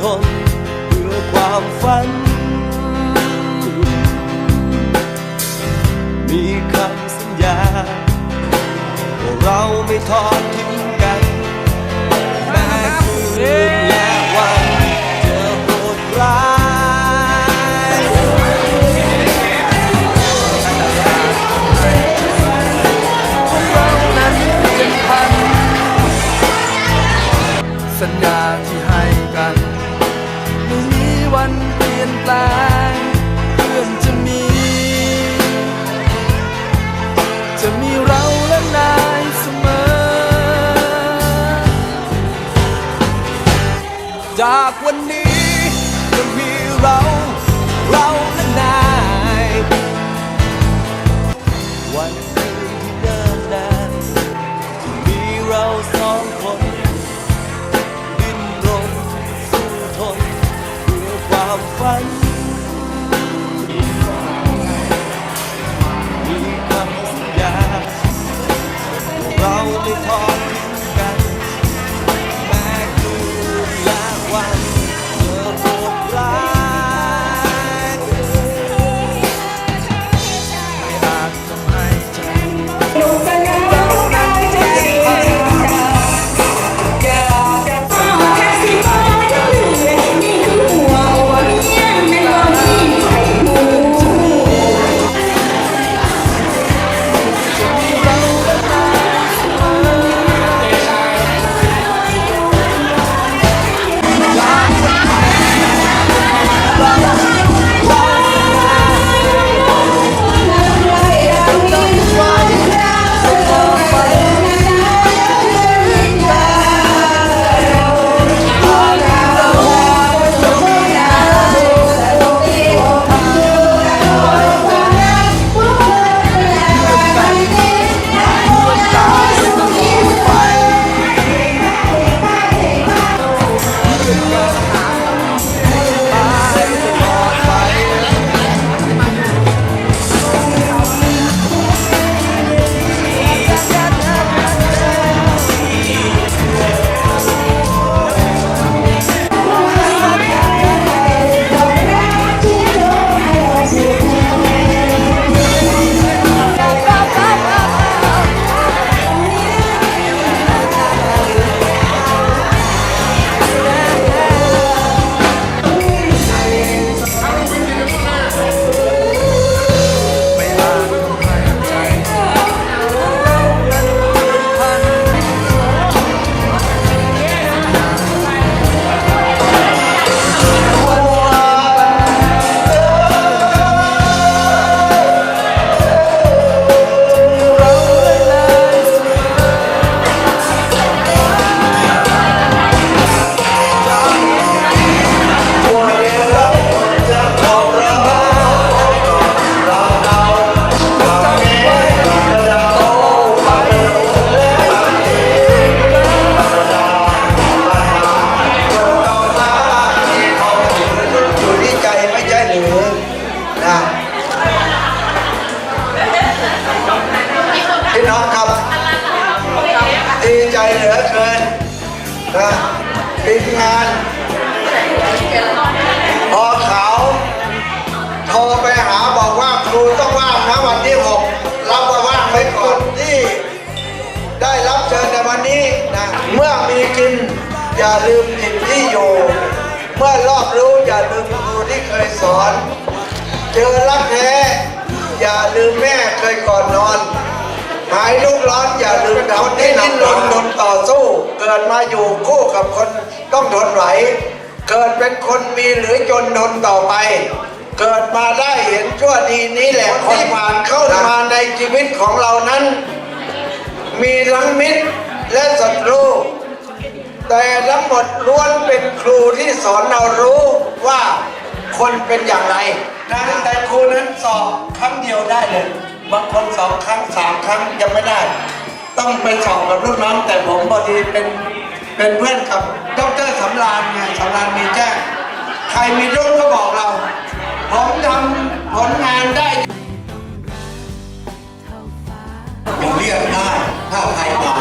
ทนเพื่อความฝัน มีคำสัญญาว่าเราไม่ทอดทิ้งกันแม้คืนากวันนี้ นะพี่น้องครับดีใจเหลือเกินนะทีมงานพอเขาโทรไปหาบอกว่าครูต้องว่างนะวันที่หกเราก็ว่างไปก่อนที่ ได้รับเชิญในวันนี้นะเมื่อมีกิน อย่าลืมถิ่นที่อยู่ เมื่อรอบรู้อย่าลืมครูที่เคยสอน เจอรักแท้อย่าลืมแม่เคยก่อนนอน หายลูกร้อนอย่าลืมคนที่ดิ้นรนทนต่อสู้ เกิดมาอยู่คู่กับคนต้องทนไหว เกิดเป็นคนมีหรือจนทนต่อไป เกิดมาได้เห็นชั่วดีนี้แหละคนที่ผ่านเข้ามาในชีวิตของเรานั้น มีทั้งมิตรและศัตรูแต่ทั้งหมดล้วนเป็นครูที่สอนเรารู้ว่าคนเป็นอย่างไร นะแต่ครูนั้นสอบครั้งเดียวได้เลยบางคนสองครั้งสามครั้งยังไม่ได้ ต้องไปสอบกับรุ่นน้องแต่ผมพอดีเป็นเป็นเพื่อนกับดรสำรานไงสำรานมีแจ้งใครมีรุ่นก็บอกเรา ผมทำผลงานได้ยังเรียกได้ถ้าใครอ่า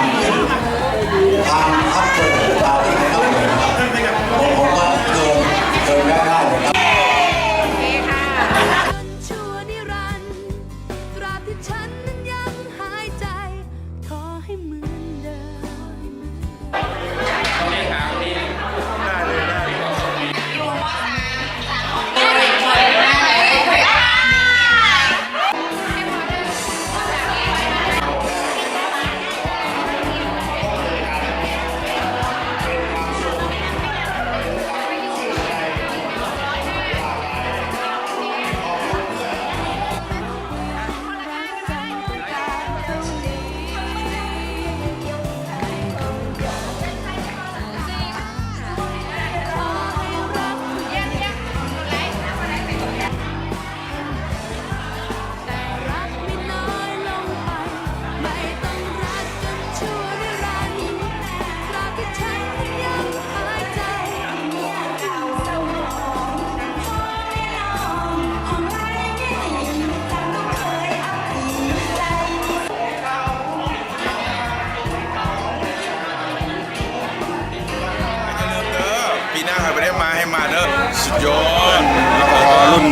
รไปได้มาให้มาเด้อสุดยอดแล้วก็รุ่น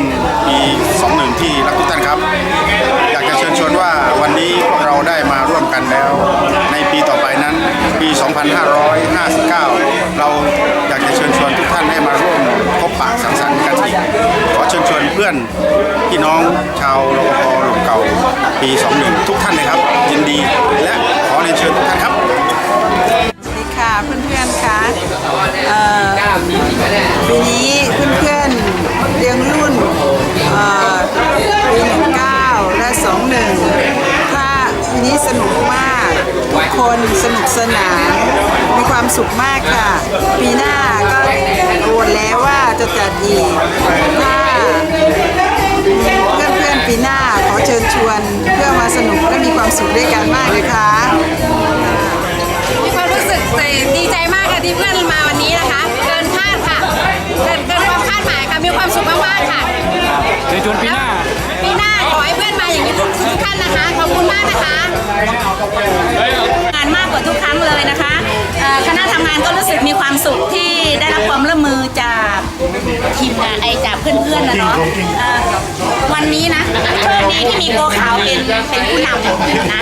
ปี21ที่รักทุกท่านครับ อยากจะเชิญชวนว่าวันนี้พวกเราได้มาร่วมกันแล้ว ในปีต่อไปนั้นปี 2559 เราอยากจะเชิญชวนทุกท่านให้มาร่วมพบปะสังสรรค์กันอีกขอเชิญชวนเพื่อนพี่น้องชาวรปภหลวงเก่าปี 21 ทุกท่านเลยครับ ยินดีและขอเรียนเชิญทุกท่านครับ สวัสดีค่ะเพื่อนๆค่ะ เอ่อปีนี้เพื่อนๆเรียงรุ่นเอ่อปีหนึ่งเก้าและสองหนึ่งถ้าปีนี้สนุกมากทุกคนสนุกสนาน มีความสุขมากค่ะ ปีหน้าก็โอนแล้วว่าจะจัดอีกถ้า เพื่อนๆปีหน้าขอเชิญชวนเพื่อมาสนุกและมีความสุขด้วยกันมากเลยค่ะ ใจมากค่ะที่เพื่อนมาวันนี้นะคะ เกินคาดค่ะ เกินเกินความคาดหมายค่ะ มีความสุขมากๆค่ะเชิญชวนปีหน้า ปีหน้าขอให้เพื่อนมาอย่างนี้ทุกทุกท่านนะคะ ขอบคุณมากนะคะงานมากกว่าทุกครั้งเลยานก็รู้สึกมีความสุขที่ได้รับความร่วมมือจากทีมงานไอจากเพื่อนๆนะเนาะเอ่อวันนี้นะโชคดีที่มีโกขาวเป็นเป็นผู้นำนะ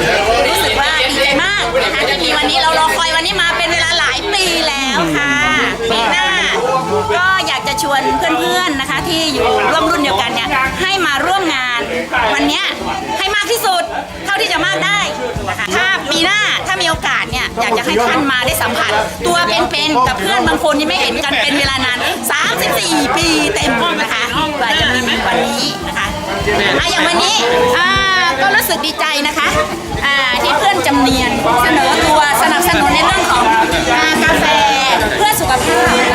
รู้สึกว่าดีใจมากนะคะที่มีวันนี้เรารอคอยวันนี้มาเป็นเวลาหลายปีแล้วค่ะปีหน้าก็อยาก จะชวนเพื่อนๆนะคะ ที่อยู่ร่วมรุ่นเดียวกันเนี่ยให้มาร่วมงาน วันนี้ให้มากที่สุดเท่าที่จะมากได้นะคะถ้าปีหน้าถ้ามีโอกาสเนี่ยอยากจะให้ท่านมาได้สัมผัส ตัวเป็นๆกับเพื่อนบางคนที่ไม่เห็นกันเป็นเวลานาน 34 ปีเต็มนะคะกว่าจะมีวันนี้นะคะอะอย่างวันนี้อ่าก็รู้สึกดีใจนะคะอ่าที่เพื่อนจำเนียนเสนอตัวสนับสนุนในเรื่องของอ่ากาแฟเพื่อสุขภาพ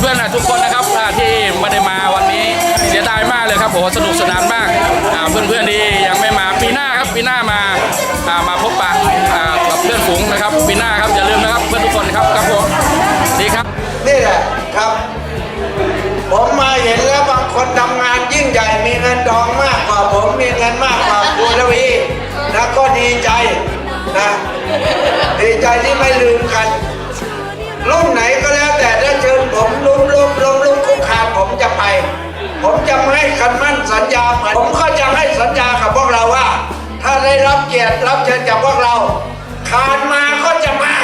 เพื่อนๆทุกคนนะครับอ่าที่ไม่ได้มาวันนี้เสียดายมากเลยครับโอ้โหสนุกสนานมากเพื่อนๆที่ยังไม่มาปีหน้าครับปีหน้ามามาพบปะกับเพื่อนฝูงนะครับปีหน้าครับอย่าลืมนะครับเพื่อนทุกคนครับครับผมดีครับนี่แหละครับผมมาเห็นแล้วบางคนทำงานยิ่งใหญ่มีเงินทองมากกว่าผมมีเงินมากกว่าคุณลวีนะก็ดีใจนะดีใจที่ไม่ลืมกันรุ่นไหน ผมจะไม่ให้คำมั่นสัญญาผมก็จะให้สัญญากับพวกเราว่า ถ้าได้รับเกียรติรับเชิญจากพวกเราขาดมาก็จะมา